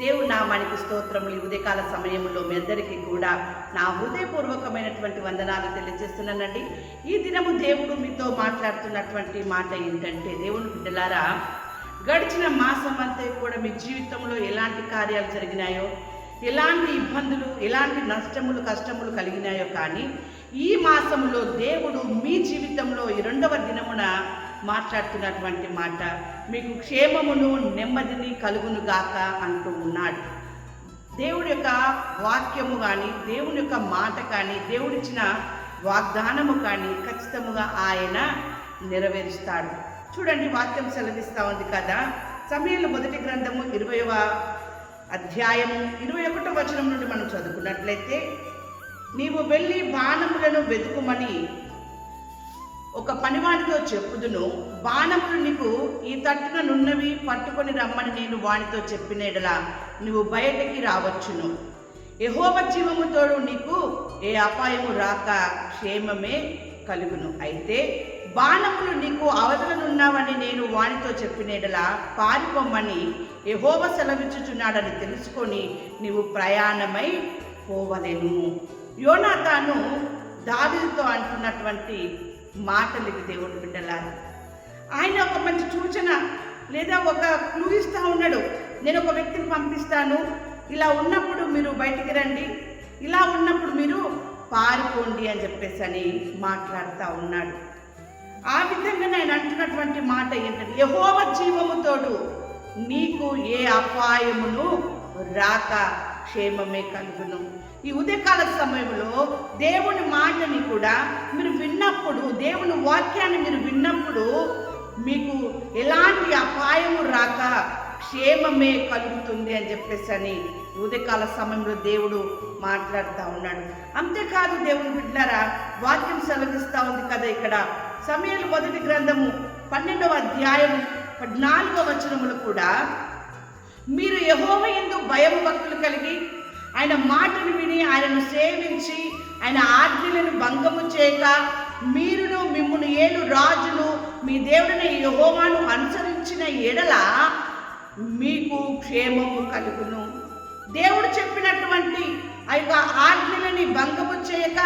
దేవుడు నామానికి స్తోత్రములు. ఈ ఉదయకాల సమయంలో మీ అందరికీ కూడా నా హృదయపూర్వకమైనటువంటి వందనాలు తెలియజేస్తున్నానండి. ఈ దినము దేవుడు మీతో మాట్లాడుతున్నటువంటి మాట ఏంటంటే దేవుని బిడ్డలారా గడిచిన మాసం అంతా కూడా మీ జీవితంలో ఎలాంటి కార్యాలు జరిగినాయో ఎలాంటి ఇబ్బందులు ఎలాంటి నష్టములు కష్టములు కలిగినాయో కానీ ఈ మాసంలో దేవుడు మీ జీవితంలో ఈ రెండవ దినమున మాట్లాడుతున్నటువంటి మాట. మీకు క్షేమమును నెమ్మదిని కలుగును గాక అంటూ ఉన్నాడు. దేవుడి యొక్క వాక్యము కానీ దేవుని యొక్క మాట కానీ దేవుడిచ్చిన వాగ్దానము కానీ ఖచ్చితముగా ఆయన నెరవేరుస్తాడు. చూడండి వాక్యం సెలవిస్తూ ఉంది కదా. సమయంలో మొదటి గ్రంథము ఇరవైవ అధ్యాయము ఇరవై ఒకటో వచనం నుండి మనం చదువుకున్నట్లయితే నీవు వెళ్ళి బాణములను వెతుకుమని ఒక పనివాడితో చెప్పుదును. బాణములు నీకు ఈ తట్టున నున్నవి పట్టుకొని రమ్మని నేను వానితో చెప్పినడలా నువ్వు బయటికి రావచ్చును. యహోవ జీవముతోడు నీకు ఏ అపాయము రాక క్షేమమే కలుగును. అయితే బాణములు నీకు అవతలనున్నావని నేను వానితో చెప్పినడలా పారిపోమ్మని యహోవ సెలవిచ్చుచున్నాడని తెలుసుకొని నీవు ప్రయాణమై పోవలేను. యోనాతాను దావీదుతో అంటున్నటువంటి మాటలు ఇవి దేవుని బిడ్డలారా. ఆయన ఒక మంచి సూచన లేదా ఒక క్లూ ఇస్తూ ఉన్నాడు. నేను ఒక వ్యక్తిని పంపిస్తాను. ఇలా ఉన్నప్పుడు మీరు బయటికి రండి. ఇలా ఉన్నప్పుడు మీరు పారిపోండి అని చెప్పేసి అని మాట్లాడుతూ ఉన్నాడు. ఆ విధంగా నేను అంటున్నటువంటి మాట ఏంటంటే యహోవ జీవముతోడు నీకు ఏ అపాయమును రాక క్షేమమే కలుగును. ఈ ఉదయకాల సమయంలో దేవుని మాటని కూడా మీరు విన్నప్పుడు దేవుని వాక్యాన్ని మీరు విన్నప్పుడు మీకు ఎలాంటి అపాయము రాక క్షేమమే కలుగుతుంది అని చెప్పేసి అని ఉదయకాల సమయంలో దేవుడు మాట్లాడుతూ ఉన్నాడు. అంతేకాదు దేవుని బిడ్డారా వాక్యం సెలవిస్తూ ఉంది కదా ఇక్కడ. సమయాలు మొదటి గ్రంథము పన్నెండవ అధ్యాయం పద్నాలుగవ వచనములు కూడా మీరు యహోవ ఎందు భయం భక్తులు కలిగి ఆయన మాటను విని ఆయనను సేవించి ఆయన ఆజ్ఞలను భంగము చేయక మీరును మిమ్మును ఏలు రాజును మీ దేవుడిని యహోవాను అనుసరించిన ఎడల మీకు క్షేమము కలుగును. దేవుడు చెప్పినటువంటి ఆ యొక్క ఆజ్ఞలని భంగము చేయక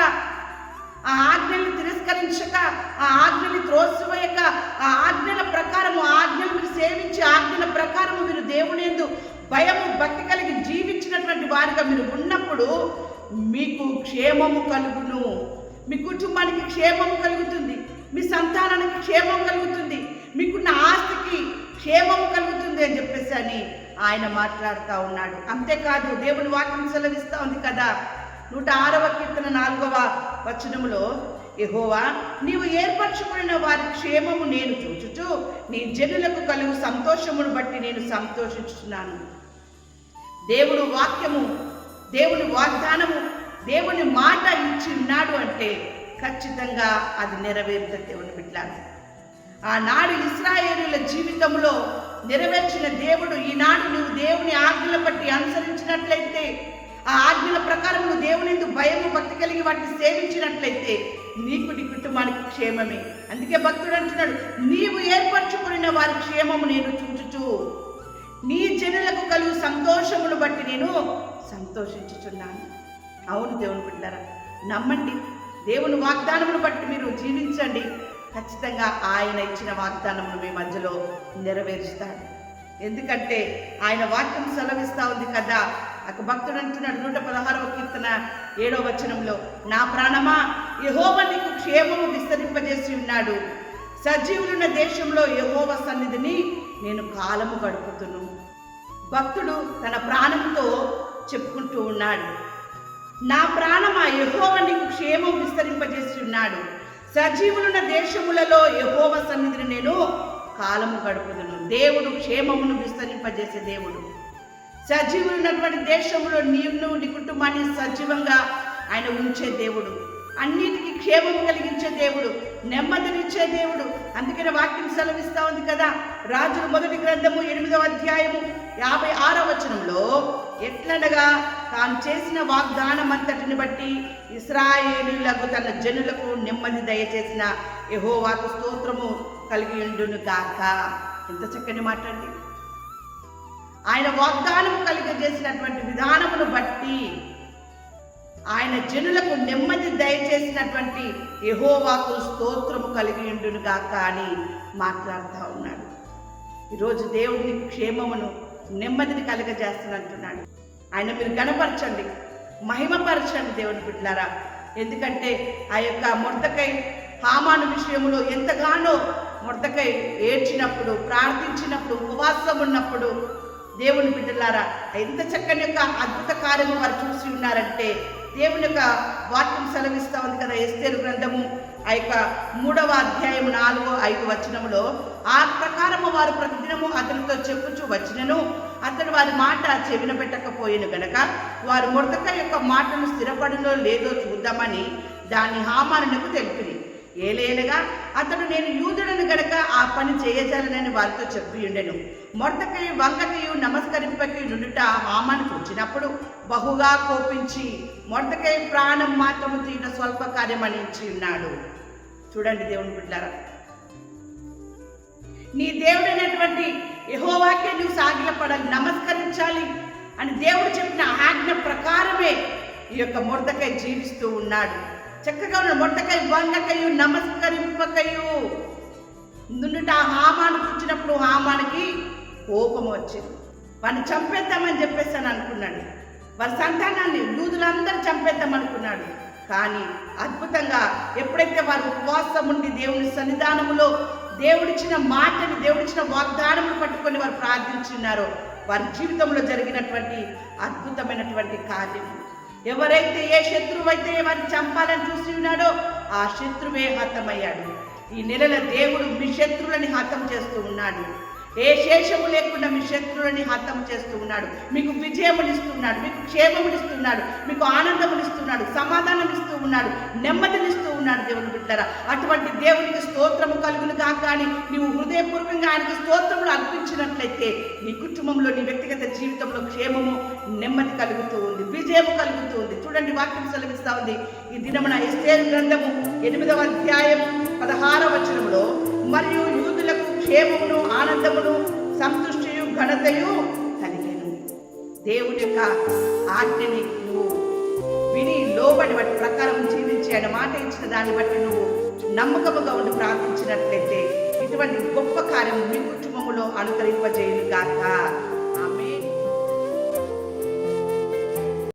ఆ ఆజ్ఞల్ని తిరస్కరించక ఆ ఆజ్ఞని త్రోసివేయక ఆ ఆజ్ఞల ప్ర ఆ ఆజ్ఞలు మీరు సేవించి ఆజ్ఞల ప్రకారము మీరు దేవునేందు భయము భక్తి కలిగి జీవించినటువంటి వారిగా మీరు ఉన్నప్పుడు మీకు క్షేమము కలుగును. మీ కుటుంబానికి క్షేమము కలుగుతుంది. మీ సంతానానికి క్షేమం కలుగుతుంది. మీకున్న ఆస్తికి క్షేమము కలుగుతుంది అని చెప్పేసి అని ఆయన మాట్లాడుతూ ఉన్నాడు. అంతేకాదు దేవుని వాక్యం సెలవిస్తూ ఉంది కదా. నూట ఆరవ కీర్తన నాలుగవ వచనములో యహోవా నీవు ఏర్పరచుకున్న వారి క్షేమము నేను చూచుచు నీ జనులకు కలుగు సంతోషమును బట్టి నేను సంతోషించుతున్నాను దేవుడు వాక్యము దేవుని వాగ్దానము దేవుని మాట ఇచ్చి ఉన్నాడు అంటే ఖచ్చితంగా అది నెరవేరుతుంది దేవుని బిడ్డలారా. ఆనాడు ఇస్రాయేలుల జీవితంలో నెరవేర్చిన దేవుడు ఈనాడు నువ్వు దేవుని ఆజ్ఞల బట్టి అనుసరించినట్లయితే ఆ ఆజ్ఞల ప్రకారం నువ్వు దేవుని భయము భక్తి కలిగి వాటిని సేవించినట్లయితే నీకు నీ కుటుంబానికి క్షేమమే. అందుకే భక్తుడు అంటున్నాడు నీవు ఏర్పరచుకున్న వారి క్షేమము నేను చూచుచు. నీ జనులకు కలుగు సంతోషమును బట్టి నేను సంతోషించుచున్నాను. అవును దేవుని బిడ్డారా నమ్మండి. దేవుని వాగ్దానమును బట్టి మీరు జీవించండి. ఖచ్చితంగా ఆయన ఇచ్చిన వాగ్దానమును మీ మధ్యలో నెరవేరుస్తాడు. ఎందుకంటే ఆయన వాక్యం సెలవిస్తా ఉంది కదా భక్తుడు అంటున్నాడు నూట పదహారవ కీర్తన ఏడవ వచనంలో నా ప్రాణమా యహోవ నీకు క్షేమము విస్తరింపజేసి ఉన్నాడు. సజీవులున్న దేశంలో యహోవ సన్నిధిని నేను కాలము గడుపుతును. భక్తుడు తన ప్రాణంతో చెప్పుకుంటూ ఉన్నాడు నా ప్రాణమా యహోవ నీకు క్షేమం విస్తరింపజేసి ఉన్నాడు. సజీవులున్న దేశములలో యహోవ సన్నిధిని నేను కాలము గడుపుదును దేవుడు క్షేమమును విస్తరింపజేసే దేవుడు. సజీవులు ఉన్నటువంటి దేశంలో నీవును నీ కుటుంబాన్ని సజీవంగా ఆయన ఉంచే దేవుడు. అన్నిటికీ క్షేమం కలిగించే దేవుడు నెమ్మదినిచ్చే దేవుడు. అందుకని వాక్యం సెలవిస్తా ఉంది కదా. రాజుల మొదటి గ్రంథము ఎనిమిదవ అధ్యాయము యాభై ఆరవ వచనంలో ఎట్లనగా తాను చేసిన వాగ్దానం అంతటిని బట్టి ఇస్రాయేలులకు తన జనులకు నెమ్మది దయచేసిన యెహోవాకు స్తోత్రము కలిగి ఉండును కాక ఎంత చక్కని మాట్లాడి ఆయన వాగ్దానం కలిగజేసినటువంటి విధానమును బట్టి ఆయన జనులకు నెమ్మది దయచేసినటువంటి యహోవాకు స్తోత్రము కలిగి ఉండునుగా కానీ మాట్లాడుతూ ఉన్నాడు. ఈరోజు దేవుడిని క్షేమమును నెమ్మదిని కలగజేస్తున్నట్టున్నాడు. ఆయన మీరు గణపరచండి మహిమపరచండి దేవుని బిడ్డారా ఎందుకంటే ఆ యొక్క ముడతకై హామాను విషయంలో ఎంతగానో ముడతకై ఏడ్చినప్పుడు ప్రార్థించినప్పుడు ఉపవాసం ఉన్నప్పుడు దేవుని బిడ్డలారా ఎంత చక్కని యొక్క అద్భుత కార్యము వారు చూసి ఉన్నారంటే దేవుని యొక్క వాక్యం సెలవిస్తా ఉంది కదా ఎస్తేరు గ్రంథము ఆ యొక్క మూడవ అధ్యాయం నాలుగో ఐదు వచనములో ఆ ప్రకారము వారు ప్రతిదినము అతనితో చెప్పుచూ వచ్చినను అతడు వారి మాట చెవిన పెట్టకపోయిన గనక వారు ముడతక యొక్క మాటను స్థిరపడినో లేదో చూద్దామని దాని హామానులకు తెలిపింది ఏలేనగా అతడు నేను యూదుడను గనక ఆ పని చేయజాలనని వారితో చెప్పి ఉండెను మొట్టకయు వంగకయు నమస్కరింపకి నుండుట హామాను చూచినప్పుడు బహుగా కోపించి మొర్దకై ప్రాణం మాత్రము తీన స్వల్ప కార్యమనించి ఉన్నాడు చూడండి దేవుని బిడ్డారా. నీ దేవుడైనటువంటి యహోవాకే నువ్వు సాగిలపడాలి నమస్కరించాలి అని దేవుడు చెప్పిన ఆజ్ఞ ప్రకారమే ఈ యొక్క మురదకై జీవిస్తూ ఉన్నాడు. చక్కగా ఉన్న మొట్టకై వంగకయు నమస్కరింపకయు. నుండుట ఆ హామాను కూర్చున్నప్పుడు హామానికి కోపం వచ్చింది. వాడిని చంపేద్దామని చెప్పేసి అని అనుకున్నాడు. వారి సంతానాన్ని యూదులందరూ చంపేద్దాం అనుకున్నాడు. కానీ అద్భుతంగా ఎప్పుడైతే వారు ఉపవాసం ఉండి దేవుని సన్నిధానములో దేవుడిచ్చిన మాటని దేవుడిచ్చిన వాగ్దానములు పట్టుకొని వారు ప్రార్థించున్నారో వారి జీవితంలో జరిగినటువంటి అద్భుతమైనటువంటి కార్యం ఎవరైతే ఏ శత్రువు అయితే వారిని చంపాలని చూసి ఉన్నాడో ఆ శత్రువే హతమయ్యాడు. ఈ నెలల దేవుడు మీ శత్రువులని హతం చేస్తూ ఉన్నాడు. ఏ శేషము లేకుండా మీ శత్రువులని హతం చేస్తూ ఉన్నాడు. మీకు విజయమునిస్తున్నాడు మీకు క్షేమమునిస్తున్నాడు మీకు ఆనందమునిస్తున్నాడు. సమాధానం ఇస్తూ ఉన్నాడు నెమ్మదినిస్తూ ఉన్నాడు దేవుని బిడ్డరా. అటువంటి దేవునికి స్తోత్రము కలుగును కానీ నీవు హృదయపూర్వకంగా ఆయనకి స్తోత్రములు అర్పించినట్లయితే నీ కుటుంబంలో నీ వ్యక్తిగత జీవితంలో క్షేమము నెమ్మది కలుగుతూ ఉంది విజయము కలుగుతూ ఉంది. చూడండి వాక్యం సెలవిస్తా ఉంది. ఈ దినమున ఎస్తేరు గ్రంథము ఎనిమిదవ అధ్యాయం పదహారవ వచనంలో మరియు యూదులకు క్షేమమును ఆనందమును సంతృష్టియు ఘనతయు కలిగాను. దేవుని యొక్క ఆజ్ఞని నువ్వు వాటి ప్రకారం జీవించి ఆయన మాట ఇచ్చిన దాన్ని బట్టి నువ్వు నమ్మకముగా ఉండి ప్రార్థించినట్లయితే ఇటువంటి గొప్ప కార్యం మీ కుటుంబంలో అనుకరింపజేయను గాక.